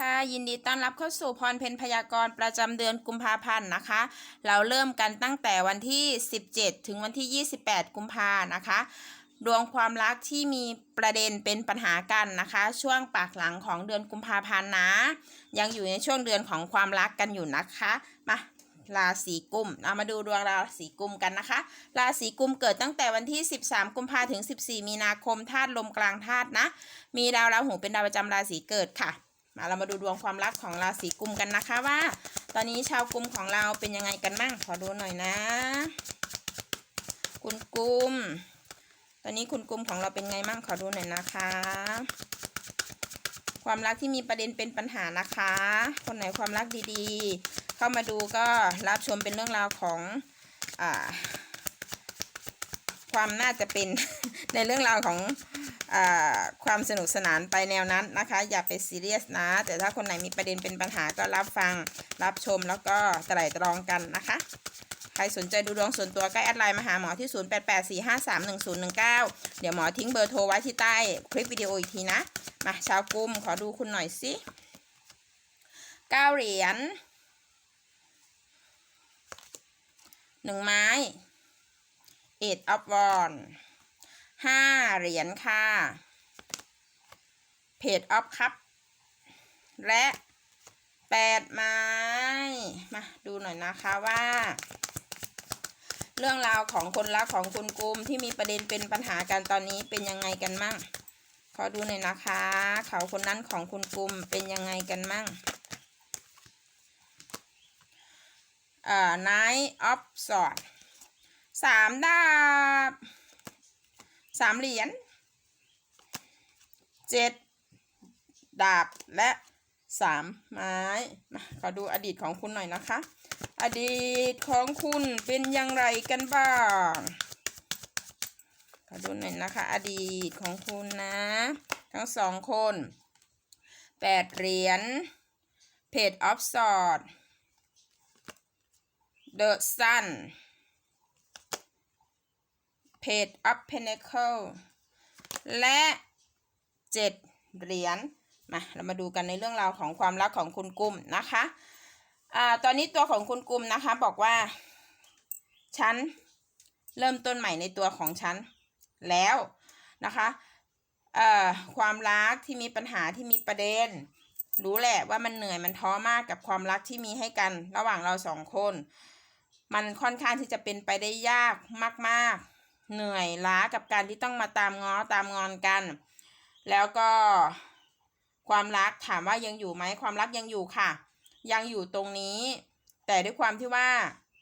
ค่ะยินดีต้อนรับเข้าสู่พรเพนพยากรณ์ประจำเดือนกุมภาพันธ์นะคะ เราเริ่มกันตั้งแต่วันที่ 17 ถึงวันที่ 28 กุมภานะคะ ดวงความรักที่มีประเด็นเป็นปัญหากันนะคะ ช่วงปากหลังของเดือนกุมภาพันธ์นะ ยังอยู่ในช่วงเดือนของความรักกันอยู่นะคะมาราศีกุมเอามาดูดวงราศีกุมกันนะคะ ราศีกุมเกิดตั้งแต่วันที่ 13 กุมภาถึง 14 มีนาคมธาตุลมกลางธาตุนะ มีดาวราหูเป็นดาวประจำราศีเกิดค่ะ มาเรามาดูดวงความรักของราศีกุมกันนะคะว่า ตอนนี้ชาวกุมของเราเป็นยังไงกันบ้างขอดูหน่อยนะ คุณกุม ตอนนี้คุณกุมของเราเป็นไงบ้างขอดูหน่อยนะคะ ความรักที่มีประเด็นเป็นปัญหานะคะ คนไหนความรักดีๆ เข้ามาดูก็รับชมเป็นเรื่องราวของอความน่าจะเป็นในเรื่องราวของ ความสนุกสนานไปแนวนั้นนะคะ อย่าไปซีเรียสนะ แต่ถ้าคนไหนมีประเด็นเป็นปัญหาก็รับฟัง รับชมแล้วก็ไตร่ตรองกันนะคะ ใครสนใจดูดวงส่วนตัวก็แอดไลน์มาหาหมอที่ 0884531019 เดี๋ยวหมอทิ้งเบอร์โทรไว้ที่ใต้คลิปวิดีโออีกทีนะ มาชาวกุมขอดูคุณหน่อยสิเก้าเหรียญหนึ่งไม้ eight of wand ห้าเหรียญค่ะ page of cup และแปดไม้ มาดูหน่อยนะคะว่า เรื่องราวของคนรักของคุณกุมที่มีประเด็นเป็นปัญหากันตอนนี้เป็นยังไงกันมั่ง ขอดูหน่อยนะคะ เขาคนนั้นของคุณกุมเป็นยังไงกันมั่งเอ่า Knight of Swords สามดาบ สามเหรียญเจ็ดดาบและสามไม้มาขอดูอดีตของคุณหน่อยนะคะ อดีตของคุณเป็นอย่างไรกันบ้างขอดูหน่อยนะคะ อดีตของคุณนะ ทั้งสองคนแปดเหรียญ Page of Swords The Sun Page of Pentacle และเจ็ดเหรียญมาเรามาดูกันในเรื่องราวของความรักของคุณกุมนะคะอ่าตอนนี้ตัวของคุณกุมนะคะบอกว่า ฉันเริ่มต้นใหม่ในตัวของฉันแล้วนะคะเอ่อความรักที่มีปัญหาที่มีประเด็น รู้แหละว่ามันเหนื่อยมันท้อมากกับความรักที่มีให้กันระหว่างเราสองคน มันค่อนข้างที่จะเป็นไปได้ยากมาก เหนื่อยล้ากับการที่ต้องมาตามง้อตามงอนกัน แล้วก็ความรักถามว่ายังอยู่ไหมความรักยังอยู่ค่ะ ยังอยู่ตรงนี้ แต่ด้วยความที่ว่า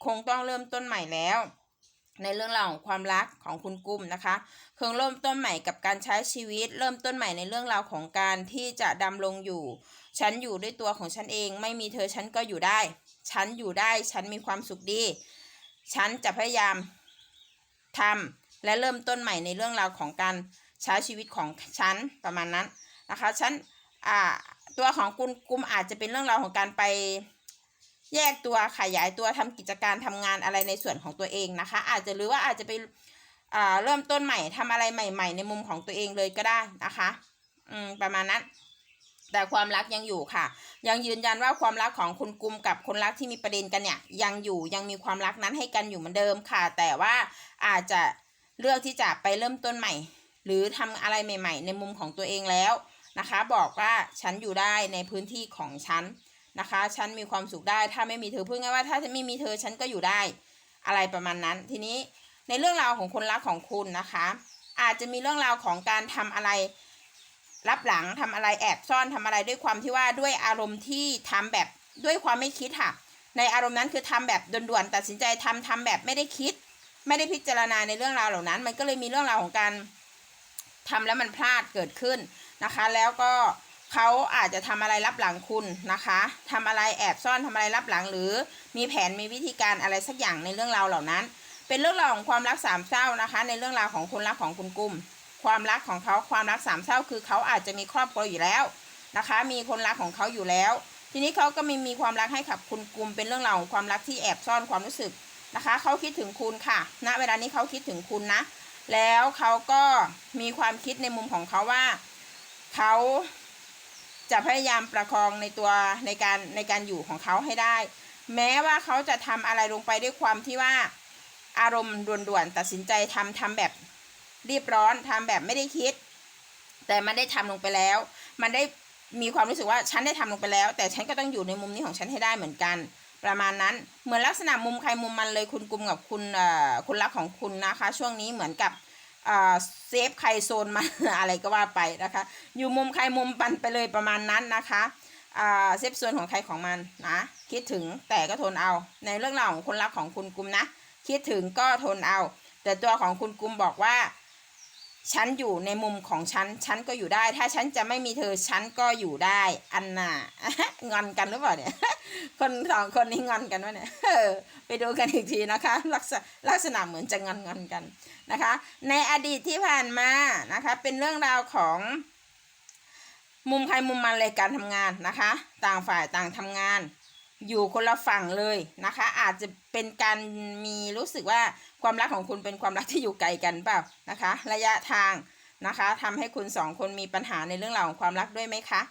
คงต้องเริ่มต้นใหม่แล้ว ในเรื่องราวของความรักของคุณกุ้มนะคะคงเริ่มต้นใหม่กับการใช้ชีวิต เริ่มต้นใหม่ในเรื่องราวของการที่จะดำรงอยู่ ฉันอยู่ด้วยตัวของฉันเอง ไม่มีเธอฉันก็อยู่ได้ ฉันอยู่ได้ฉันมีความสุขดี ฉันจะพยายาม ทำและเริ่มต้นใหม่ในเรื่องราวของการใช้ชีวิตของฉันประมาณนั้นนะคะฉันอ่าตัวของกุมกุมอาจจะเป็นเรื่องราวของการไปแยกตัวขยายตัวทำกิจการทำงานอะไรในส่วนของตัวเองนะคะ อาจจะหรือว่าอาจจะไปอ่าเริ่มต้นใหม่ทำอะไรใหม่ ๆ ในมุมของตัวเองเลยก็ได้นะคะ อืมประมาณนั้น แต่ความรักยังอยู่ค่ะ ยังยืนยันว่าความรักของคุณกุมกับคนรักที่มีประเด็นกันเนี่ย ยังอยู่ยังมีความรักนั้นให้กันอยู่เหมือนเดิมค่ะ แต่ว่าอาจจะเลือกที่จะไปเริ่มต้นใหม่ หรือทำอะไรใหม่ ๆ ในมุมของตัวเองแล้วนะคะ บอกว่าฉันอยู่ได้ในพื้นที่ของฉันนะคะ ฉันมีความสุขได้ถ้าไม่มีเธอพูดง่ายว่าถ้าฉันไม่มีเธอฉันก็อยู่ได้ อะไรประมาณนั้น ทีนี้ในเรื่องราวของคนรักของคุณนะคะ อาจจะมีเรื่องราวของการทำอะไร รับหลังทำอะไรแอบซ่อนทำอะไรด้วยความที่ว่าด้วยอารมณ์ที่ทำแบบด้วยความไม่คิดค่ะ ในอารมณ์นั้นคือทำแบบด่วนๆตัดสินใจทำทำแบบไม่ได้คิด ไม่ได้พิจารณาในเรื่องราวเหล่านั้น มันก็เลยมีเรื่องราวของการทำแล้วมันพลาดเกิดขึ้นนะคะ แล้วก็เขาอาจจะทำอะไรรับหลังคุณนะคะทำอะไรแอบซ่อนทำอะไรรับหลัง หรือมีแผนมีวิธีการอะไรสักอย่างในเรื่องราวเหล่านั้น เป็นเรื่องราวของความรักสามเศร้านะคะ ในเรื่องราวของคนรักของคุณกุ้ม ความรักของเขาความรักสามเศร้าคือเขาอาจจะมีครอบครัวอยู่แล้วนะคะ มีคนรักของเขาอยู่แล้ว ทีนี้เขาก็มีมีความรักให้กับคุณกุมเป็นเรื่องราวของความรักที่แอบซ่อนความรู้สึกนะคะเขาคิดถึงคุณค่ะณเวลานี้เขาคิดถึงคุณนะ แล้วเขาก็มีความคิดในมุมของเขาว่าเขาจะพยายามประคองในตัวในการในการอยู่ของเขาให้ได้ แม้ว่าเขาจะทำอะไรลงไปด้วยความที่ว่าอารมณ์ด่วนๆตัดสินใจทำทำแบบ รีบร้อนทำแบบไม่ได้คิด แต่มันได้ทำลงไปแล้ว มันได้มีความรู้สึกว่าฉันได้ทำลงไปแล้ว แต่ฉันก็ต้องอยู่ในมุมนี้ของฉันให้ได้เหมือนกัน ประมาณนั้นเหมือนลักษณะมุมใครมุมมันเลยคุณกลุ่มกับคุณคุณรักของคุณนะคะ ช่วงนี้เหมือนกับเซฟใครโซนมาอะไรก็ว่าไปนะคะ อยู่มุมใครมุมปันไปเลยประมาณนั้นนะคะเซฟโซนของใครของมันนะคิดถึงแต่ก็ทนเอา ในเรื่องราวของคนรักของคุณกลุ่มนะ คิดถึงก็ทนเอา แต่ตัวของคุณกลุ่มบอกว่า ฉันอยู่ในมุมของฉัน ฉันก็อยู่ได้ ถ้าฉันจะไม่มีเธอ ฉันก็อยู่ได้ อันน่ะงอนกันหรือเปล่าเนี่ย คนสองคนนี้งอนกันวะเนี่ยไปดูกันอีกทีนะคะ ลักษณะลักษณะเหมือนจะงอนงอนกันนะคะ ในอดีตที่ผ่านมานะคะ เป็นเรื่องราวของมุมใครมุมมันเลยการทำงานนะคะ ต่างฝ่ายต่างทำงาน อยู่คนละฝั่งเลยนะคะ อาจจะเป็นการมีรู้สึกว่าความรักของคุณเป็นความรักที่อยู่ไกลกันเปล่านะคะ ระยะทางนะคะทำให้คุณสองคนมีปัญหาในเรื่องราวของความรักด้วยไหมคะ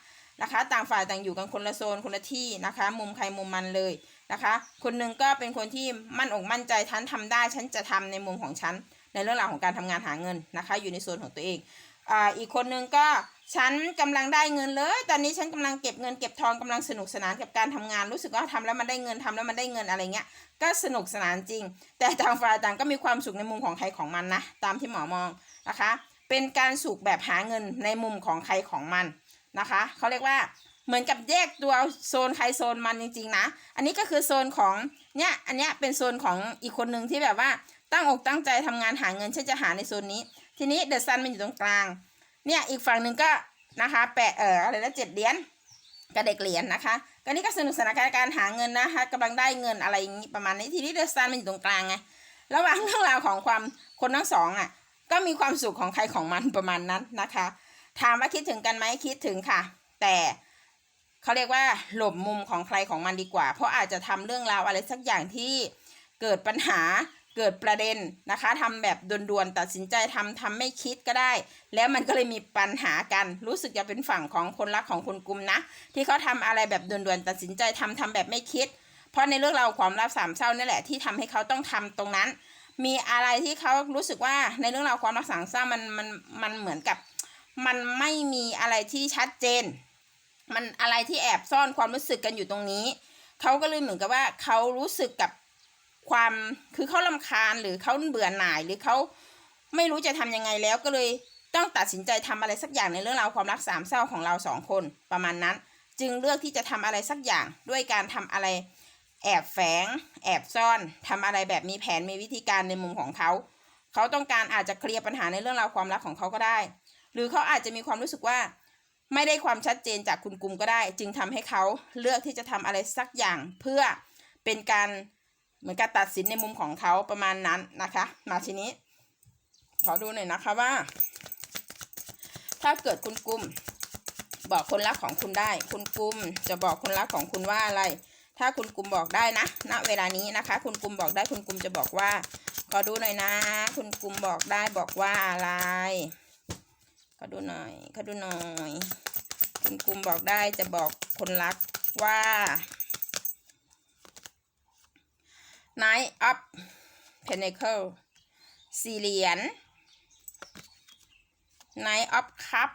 นะคะ ต่างฝ่ายต่างอยู่กันคนละโซนคนละที่นะคะ มุมใครมุมมันเลยนะคะ คนหนึ่งก็เป็นคนที่มั่นอกมั่นใจฉันทำได้ฉันจะทำในมุมของฉันในเรื่องราวของการทำงานหาเงินนะคะ อยู่ในโซนของตัวเองอ่าอีกคนนึงก็ ฉันกำลังได้เงินเลย ตอนนี้ฉันกำลังเก็บเงินเก็บทองกำลังสนุกสนานกับการทำงาน รู้สึกว่าทำแล้วมันได้เงินทำแล้วมันได้เงินอะไรเงี้ย ก็สนุกสนานจริง แต่ต่างฝ่ายต่างก็มีความสุขในมุมของใครของมันนะ ตามที่หมอมองนะคะ เป็นการสุขแบบหาเงินในมุมของใครของมันนะคะ เขาเรียกว่าเหมือนกับแยกตัวโซนใครโซนมันจริงๆนะ อันนี้ก็คือโซนของเนี่ย อันเนี้ยเป็นโซนของอีกคนหนึ่งที่แบบว่าตั้งอกตั้งใจทำงานหาเงินฉันจะหาในโซนนี้ ทีนี้เดอะซันมันอยู่ตรงกลาง เนี่ยอีกฝั่งหนึ่งก็นะคะแปะเอ่ออะไรนะเจ็ดเหรียญกับเด็กเหรียญนะคะก็นี่ก็สนุกสนานกับการหาเงินนะคะกำลังได้เงินอะไรอย่างนี้ประมาณนี้ทีนี้เดอะซันมันอยู่ตรงกลางไงระหว่างเรื่องราวของความคนทั้งสองอะก็มีความสุขของใครของมันประมาณนั้นนะคะ ถามว่าคิดถึงกันไหมคิดถึงค่ะ แต่เขาเรียกว่าหลบมุมของใครของมันดีกว่า เพราะอาจจะทำเรื่องราวอะไรสักอย่างที่เกิดปัญหา เกิดประเด็นนะคะทำแบบด่วนๆตัดสินใจทำทำไม่คิดก็ได้ แล้วมันก็เลยมีปัญหากัน รู้สึกจะเป็นฝั่งของคนรักของคุณกุมนะ ที่เขาทำอะไรแบบด่วนๆตัดสินใจทำทำแบบไม่คิด เพราะในเรื่องราวความรักสามเศร้านี่แหละที่ทำให้เขาต้องทำตรงนั้น มีอะไรที่เขารู้สึกว่าในเรื่องราวความรักสามเศร้ามันมันมันเหมือนกับมันไม่มีอะไรที่ชัดเจน มันอะไรที่แอบซ่อนความรู้สึกกันอยู่ตรงนี้ เขาก็เลยเหมือนกับว่าเขารู้สึกกับ ความคือเขาลำคาญหรือเขาเบื่อหน่ายหรือเขาไม่รู้จะทำยังไงแล้วก็เลยต้องตัดสินใจทำอะไรสักอย่างในเรื่องราวความรักสามเศร้าของเราสองคนประมาณนั้น จึงเลือกที่จะทำอะไรสักอย่างด้วยการทำอะไรแอบแฝง แอบซ่อนทำอะไรแบบมีแผนมีวิธีการในมุมของเขาเขาต้องการอาจจะเคลียร์ปัญหาในเรื่องราวความรักของเขาก็ได้ หรือเขาอาจจะมีความรู้สึกว่า ไม่ได้ความชัดเจนจากคุณกุมก็ได้ จึงทำให้เขาเลือกที่จะทำอะไรสักอย่างเพื่อเป็นการ เหมือนการตัดสินในมุมของเขาประมาณนั้นนะคะ มาทีนี้ ขอดูหน่อยนะคะว่า ถ้าเกิดคุณกุม บอกคนรักของคุณได้ คุณกุมจะบอกคนรักของคุณว่าอะไร ถ้าคุณกุมบอกได้นะ ณ เวลานี้นะคะ คุณกุมบอกได้ คุณกุมจะบอกว่า ขอดูหน่อยนะ คุณกุมบอกได้บอกว่าอะไร ขอดูหน่อย ขอดูหน่อย คุณกุมบอกได้จะบอกคนรักว่า Knight of Pentacle สี่เหรียญ Knight of Cup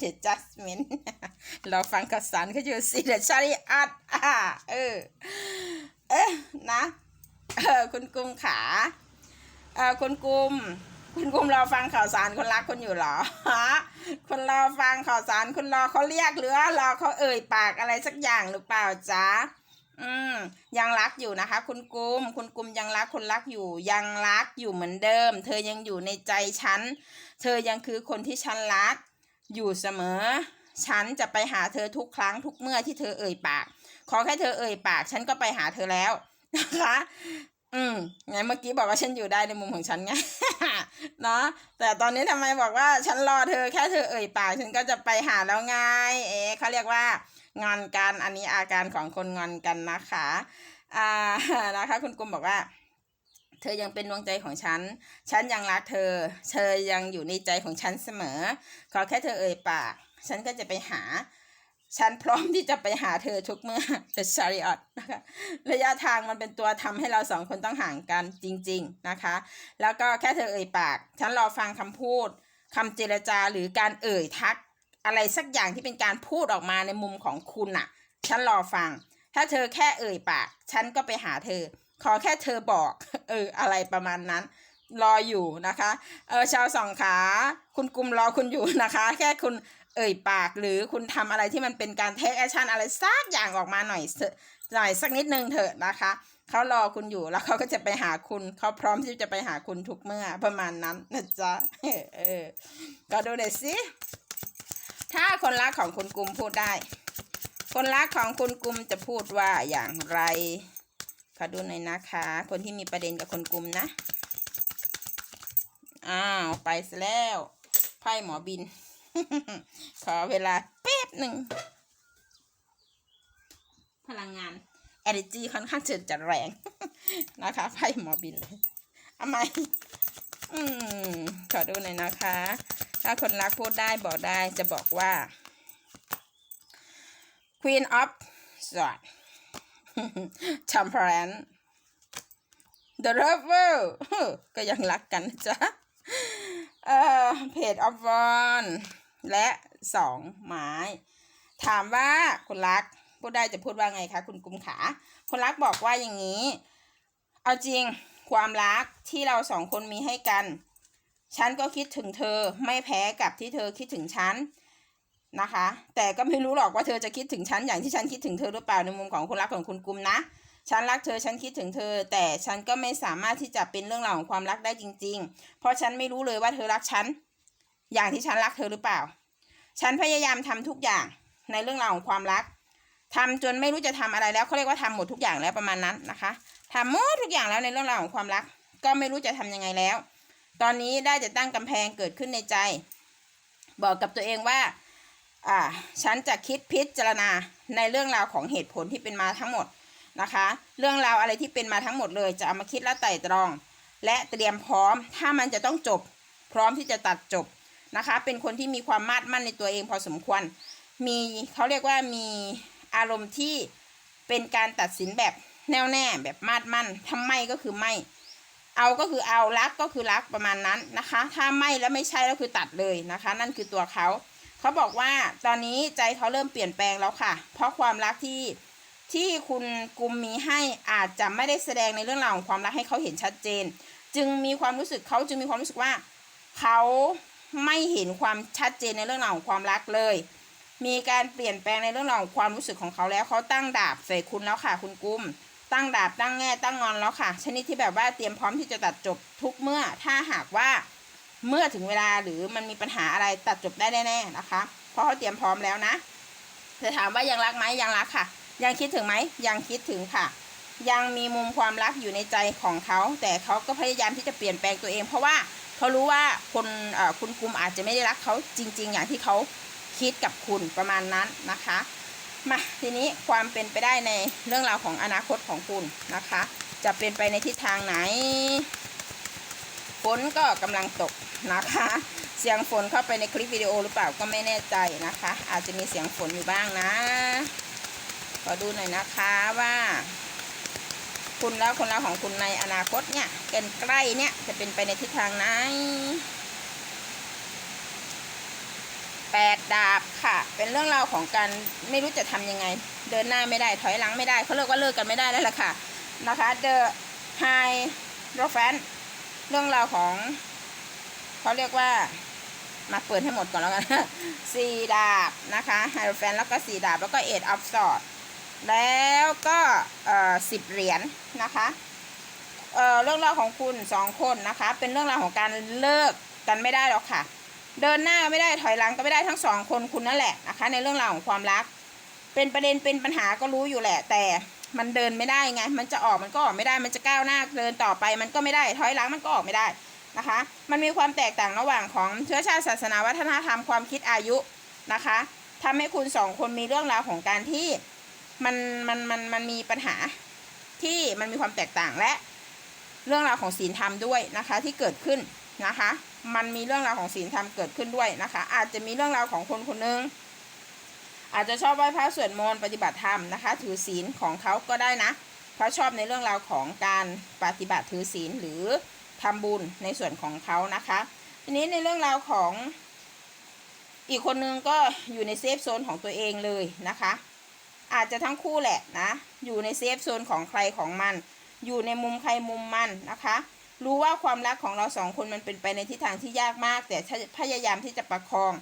The Judgment เราฟังข่าวสารเขาอยู่สี่เหรียญชาริอัตอ่าเออ เอ๊ะนะเออคุณกุมขาเออคุณกุมคุณกุมรอฟังข่าวสารคนรักคุณอยู่หรอฮะคุณรอฟังข่าวสารคุณรอเขาเรียกหรือรอเขาเอ่ยปากอะไรสักอย่างหรือเปล่าจ๊ะ อืมยังรักอยู่นะคะ คุณกุมคุณกุมยังรักคนรักอยู่ ยังรักอยู่เหมือนเดิม เธอยังอยู่ในใจฉัน เธอยังคือคนที่ฉันรัก อยู่เสมอ ฉันจะไปหาเธอทุกครั้งทุกเมื่อที่เธอเอ่ยปาก ขอแค่เธอเอ่ยปาก ฉันก็ไปหาเธอแล้วนะคะ อืมไงเมื่อกี้บอกว่าฉันอยู่ได้ในมุมของฉันไงเนาะแต่ตอนนี้ทำไมบอกว่าฉันรอเธอแค่เธอเอ่ยปาก ฉันก็จะไปหาแล้วไง เอ๊เขาเรียกว่า งอนกันอันนี้อาการของคนงอนกันนะคะอ่านะคะคุณกุมบอกว่า เธอยังเป็นดวงใจของฉัน ฉันยังรักเธอ เธอยังอยู่ในใจของฉันเสมอ ขอแค่เธอเอ่ยปาก ฉันก็จะไปหาฉันพร้อมที่จะไปหาเธอทุกเมื่อ The Chariot นะคะระยะทางมันเป็นตัวทำให้เราสองคนต้องห่างกันจริง ๆนะคะ แล้วก็แค่เธอเอ่ยปาก ฉันรอฟังคำพูดคำเจรจาหรือการเอ่ยทัก อะไรสักอย่างที่เป็นการพูดออกมาในมุมของคุณน่ะ ฉันรอฟัง ถ้าเธอแค่เอ่ยปาก ฉันก็ไปหาเธอ ขอแค่เธอบอก เออ อะไรประมาณนั้น รออยู่นะคะ เออ ชาวสองขา คุณกลุ่มรอคุณอยู่นะคะ แค่คุณเอ่ยปากหรือคุณทำอะไรที่มันเป็นการเทคแอคชั่นอะไรสักอย่างออกมาหน่อยหน่อยสักนิดนึงเถอะนะคะเขารอคุณอยู่แล้วเขาก็จะไปหาคุณเขาพร้อมที่จะไปหาคุณทุกเมื่อประมาณนั้นนะจ๊ะเออก็ดูหน่อยสิ ถ้าคนรักของคุณกุมพูดได้ คนรักของคุณกุมจะพูดว่าอย่างไร ขอดูหน่อยนะคะ คนที่มีประเด็นกับคนกุมนะ อ้าว ไปซะแล้วไพ่หมอบิน ขอเวลาแป๊บหนึ่ง พลังงาน energy ค่อนข้างจะจะแรง นะคะไพ่หมอบินเลยเอาไม อืมขอดูหน่อยนะคะ ถ้าคนรักพูดได้บอกได้จะบอกว่า Queen of Swords Temperance The Lover ก็ยังรักกันจ๊ะเอ่อเพจ of One และสองไม้ ถามว่าคุณรักพูดได้จะพูดว่าไงคะ คุณกุมขา คุณรักบอกว่าอย่างนี้ เอาจริง ความรักที่เราสองคนมีให้กัน ฉันก็คิดถึงเธอไม่แพ้กับที่เธอคิดถึงฉันนะคะ แต่ก็ไม่รู้หรอกว่าเธอจะคิดถึงฉันอย่างที่ฉันคิดถึงเธอหรือเปล่าในมุมของคนรักของคุณกุมนะ ฉันรักเธอฉันคิดถึงเธอ แต่ฉันก็ไม่สามารถที่จะเป็นเรื่องราวของความรักได้จริง ๆ เพราะฉันไม่รู้เลยว่าเธอรักฉันอย่างที่ฉันรักเธอหรือเปล่า ฉันพยายามทำทุกอย่างในเรื่องราวของความรักทำจนไม่รู้จะทำอะไรแล้วเขาเรียกว่าทำหมดทุกอย่างแล้วประมาณนั้นนะคะ ทำหมดทุกอย่างแล้วในเรื่องราวของความรัก ก็ไม่รู้จะทำยังไงแล้ว ตอนนี้ได้จะตั้งกำแพงเกิดขึ้นในใจ บอกกับตัวเองว่าอ่าฉันจะคิดพิจารณาในเรื่องราวของเหตุผลที่เป็นมาทั้งหมดนะคะ เรื่องราวอะไรที่เป็นมาทั้งหมดเลยจะเอามาคิดและไต่ตรอง และเตรียมพร้อม ถ้ามันจะต้องจบ พร้อมที่จะตัดจบนะคะ เป็นคนที่มีความมาดมั่นในตัวเองพอสมควร มีเขาเรียกว่ามีอารมณ์ที่เป็นการตัดสินแบบ แน่วแน่แบบมาดมั่นทำไม่ก็คือไม่ เอาก็คือเอารักก็คือรักประมาณนั้นนะคะ ถ้าไม่แล้วไม่ใช่แล้วคือตัดเลยนะคะ นั่นคือตัวเขาเขาบอกว่าตอนนี้ใจเขาเริ่มเปลี่ยนแปลงแล้วค่ะ เพราะความรักที่ที่คุณกุมมีให้อาจจะไม่ได้แสดงในเรื่องราวของความรักให้เขาเห็นชัดเจน จึงมีความรู้สึกเขาจึงมีความรู้สึกว่าเขาไม่เห็นความชัดเจนในเรื่องราวของความรักเลย มีการเปลี่ยนแปลงในเรื่องราวของความรู้สึกของเขาแล้วเขาตั้งดาบใส่คุณแล้วค่ะคุณกุม ตั้งดาบตั้งแง่ตั้งงอนแล้วค่ะ ชนิดที่แบบว่าเตรียมพร้อมที่จะตัดจบทุกเมื่อ ถ้าหากว่าเมื่อถึงเวลาหรือมันมีปัญหาอะไรตัดจบได้แน่ๆนะคะ เพราะเขาเตรียมพร้อมแล้วนะจะถามว่ายังรักไหมยังรักค่ะ ยังคิดถึงไหมยังคิดถึงค่ะ ยังมีมุมความรักอยู่ในใจของเขา แต่เขาก็พยายามที่จะเปลี่ยนแปลงตัวเอง เพราะว่าเขารู้ว่าคนคุณกุมอาจจะไม่ได้รักเขาจริง ๆ อย่างที่เขาคิดกับคุณประมาณนั้นนะคะ มาทีนี้ความเป็นไปได้ในเรื่องราวของอนาคตของคุณนะคะ จะเป็นไปในทิศทางไหนฝนก็กำลังตกนะคะ เสียงฝนเข้าไปในคลิปวิดีโอหรือเปล่าก็ไม่แน่ใจนะคะ อาจจะมีเสียงฝนอยู่บ้างนะขอดูหน่อยนะคะว่า คุณแล้วคนแล้วของคุณในอนาคตเนี่ยเกินใกล้เนี่ยจะเป็นไปในทิศทางไหน แปดดาบค่ะ เป็นเรื่องราวของการไม่รู้จะทำยังไง เดินหน้าไม่ได้ถอยหลังไม่ได้เขาเลิกว่าเลิกกันไม่ได้แล้วล่ะค่ะนะคะ The High r o f a n เรื่องราวของเขาเรียกว่ามาเปิดให้หมดก่อนแล้วกันสี่ดาบนะคะไฮโรแฟนแล้วก็สี่ดาบแล้วก็เอ็ดออฟสอดแล้วก็สิบเหรียญนะคะเเรื่องราวของคุณสองคนนะคะ เป็นเรื่องราวของการเลิกกันไม่ได้หรอกค่ะ เดินหน้าไม่ได้ถอยหลังก็ไม่ได้ทั้งสองคนคุณนั่นแหละนะคะ ในเรื่องราวของความรัก เป็นประเด็นเป็นปัญหาก็รู้อยู่แหละ แต่มันเดินไม่ได้ไง มันจะออกมันก็ออกไม่ได้ มันจะก้าวหน้าเดินต่อไป มันก็ไม่ได้ ถอยหลังมันก็ออกไม่ได้นะคะ มันมีความแตกต่างระหว่างของเชื้อชาติศาสนาวัฒนธรรมความคิดอายุนะคะทำให้คุณสองคนมีเรื่องราวของการที่มันมันมันมันมีปัญหาที่มันมีความแตกต่างและเรื่องราวของศีลธรรมด้วยนะคะที่เกิดขึ้นนะคะ มันมีเรื่องราวของศีลธรรมเกิดขึ้นด้วยนะคะ อาจจะมีเรื่องราวของคนคนหนึงอาจจะชอบไหว้พระสวดมนต์ปฏิบัติธรรมนะคะ ถือศีลของเขาก็ได้นะเพราะชอบในเรื่องราวของการปฏิบัติถือศีลหรือทำบุญในส่วนของเขานะคะทีนี้ในเรื่องราวของอีกคนนึงก็อยู่ในเซฟโซนของตัวเองเลยนะคะ อาจจะทั้งคู่แหละนะ อยู่ในเซฟโซนของใครของมัน อยู่ในมุมใครมุมมันนะคะ รู้ว่าความรักของเราสองคนมันเป็นไปในทิศทางที่ยากมาก แต่พยายามที่จะประคอง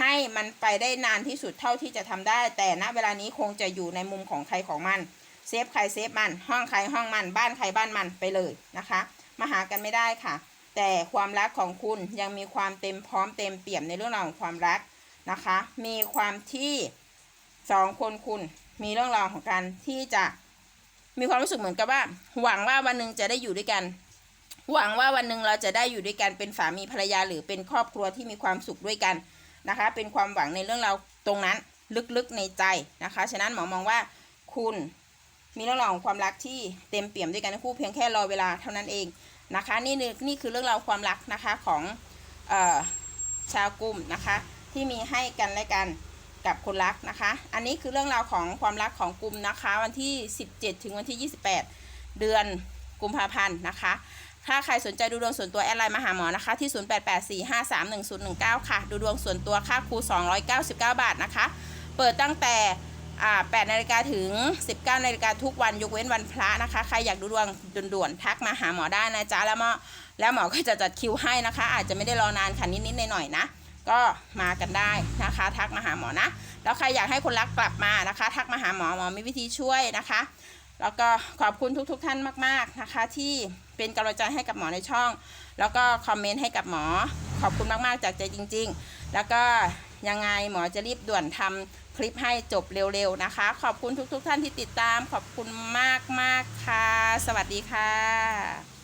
ให้มันไปได้นานที่สุดเท่าที่จะทำได้ แต่ณเวลานี้คงจะอยู่ในมุมของใครของมันเซฟใครเซฟมัน ห้องใครห้องมัน บ้านใครบ้านมันไปเลยนะคะ มาหากันไม่ได้ค่ะ แต่ความรักของคุณยังมีความเต็มพร้อมเต็มเปี่ยมในเรื่องราวของความรักนะคะ มีความที่สองคนคุณมีเรื่องราวของการที่จะมีความรู้สึกเหมือนกับว่า หวังว่าวันหนึ่งจะได้อยู่ด้วยกัน หวังว่าวันหนึ่งเราจะได้อยู่ด้วยกันเป็นสามีภรรยาหรือเป็นครอบครัวที่มีความสุขด้วยกันนะคะ เป็นความหวังในเรื่องเราตรงนั้นลึกๆในใจนะคะ ฉะนั้นหมอมองว่าคุณมีเรื่องราวของความรักที่เต็มเปี่ยมด้วยกันทั้งคู่เพียงแค่รอเวลาเท่านั้นเองนะคะ นี่นี่คือเรื่องราวความรักนะคะของออชาวกลุ่มนะคะ ที่มีให้กันและกันกับคนรักนะคะ อันนี้คือเรื่องราวของความรักของกลุ่มนะคะ วันที่ 17 ถึงวันที่ 28 เดือนกุมภาพันธ์นะคะ ถ้าใครสนใจดูดวงส่วนตัวแอดไลน์มาหาหมอนะคะ ที่ 0884531019 ค่ะ ดูดวงส่วนตัวค่าครู299 บาทนะคะ เปิดตั้งแต่8นาฬิกาถึง 19นาฬิกาทุกวันยกเว้นวันพระนะคะ ใครอยากดูดวงด่วนๆทักมาหาหมอได้นะจ๊ะแล้วหมอแล้วหมอก็จะจัดคิวให้นะคะ อาจจะไม่ได้รอนานค่ะนิดๆหน่อยๆนะ ก็มากันได้นะคะ ทักมาหาหมอนะ แล้วใครอยากให้คนรักกลับมานะคะ ทักมาหาหมอหมอมีวิธีช่วยนะคะ แล้วก็ขอบคุณทุกๆท่านมาก ๆนะคะที่ เป็นกำลังใจให้กับหมอในช่อง แล้วก็คอมเมนต์ให้กับหมอ ขอบคุณมาก ๆ จากใจจริง ๆ แล้วก็ยังไงหมอจะรีบด่วนทำคลิปให้จบเร็ว ๆ นะคะ ขอบคุณทุก ๆ ท่านที่ติดตาม ขอบคุณมาก ๆ ค่ะ สวัสดีค่ะ